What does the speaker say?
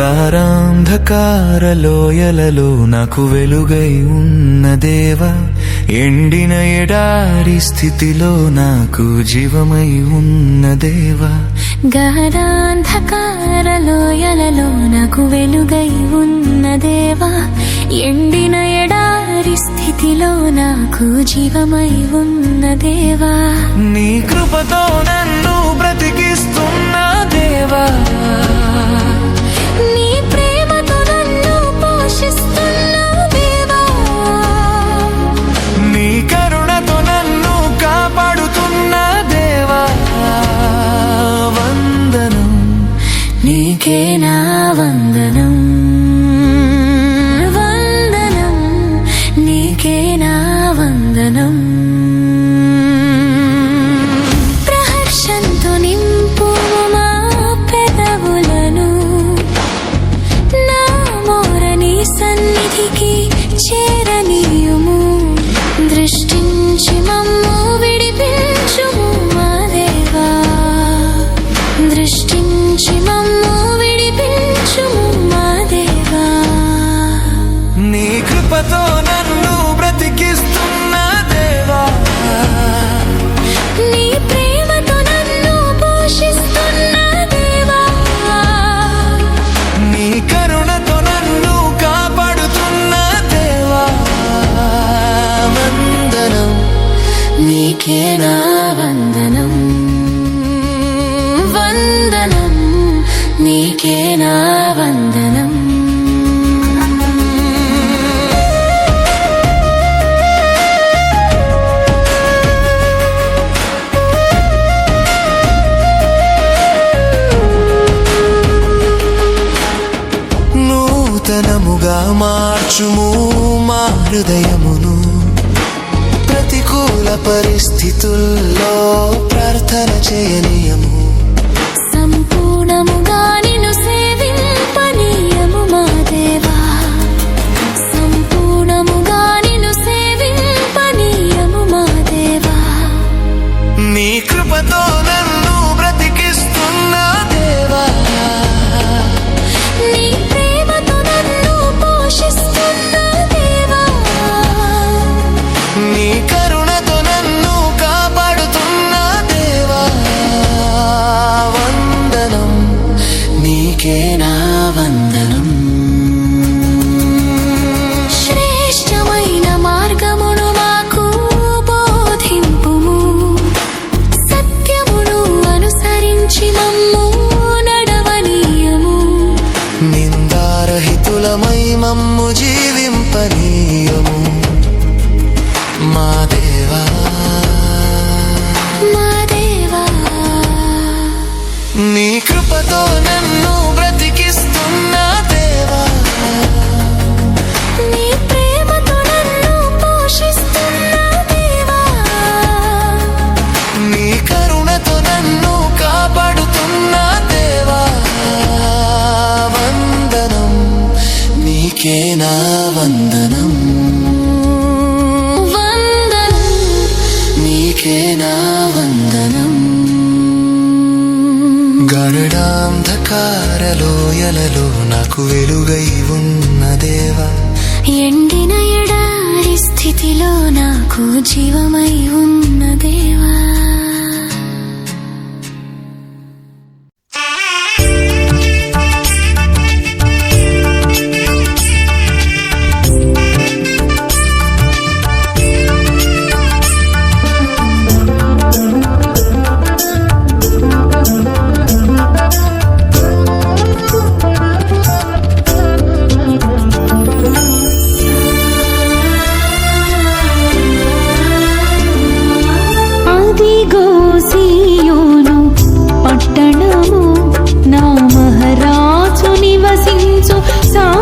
గడడాంధకార లోయలలో నాకు వెలుగై ఉన్న దేవా ఎండిన ఎడారి స్థితిలో నాకు జీవమై ఉన్న దేవా. గాఢాంధకార లోయలలో నాకు వెలుగై ఉన్న దేవా ఎండిన ఎడారి స్థితిలో నాకు జీవమై ఉన్న దేవా. నీ కృపతో నన్ను బ్రతికిస్తున్న దేవా. నీకే నా వందనం. కృపతో నన్ను బ్రతికిస్తున్న దేవా. నీ ప్రేమతో నన్ను పోషిస్తున్న దేవా. నీ కరుణతో నన్ను కాపాడుతున్న దేవా. వందనం నీకే నా వందనం. వందనం నీకే నా వందనం. మార్చుము మా హృదయమును ప్రతికూల పరిస్థితుల్లో ప్రార్థన చేయని నీకే నా వందనం. శ్రేష్టమైన మార్గమును మాకు బోధింపుము. సత్యమును అనుసరించి మమ్ము నడవనీయము. నిందారహితులమై మమ్ము జీవింపనీయము. మా దేవా. మా దేవా. నీ కృపతో నన్ను వందనం. గరుడాంధకార లోయలలో నాకు వెలుగై ఉన్న దేవా. ఎండిన ఎడారి స్థితిలో నాకు జీవమై ఉన్న So, so.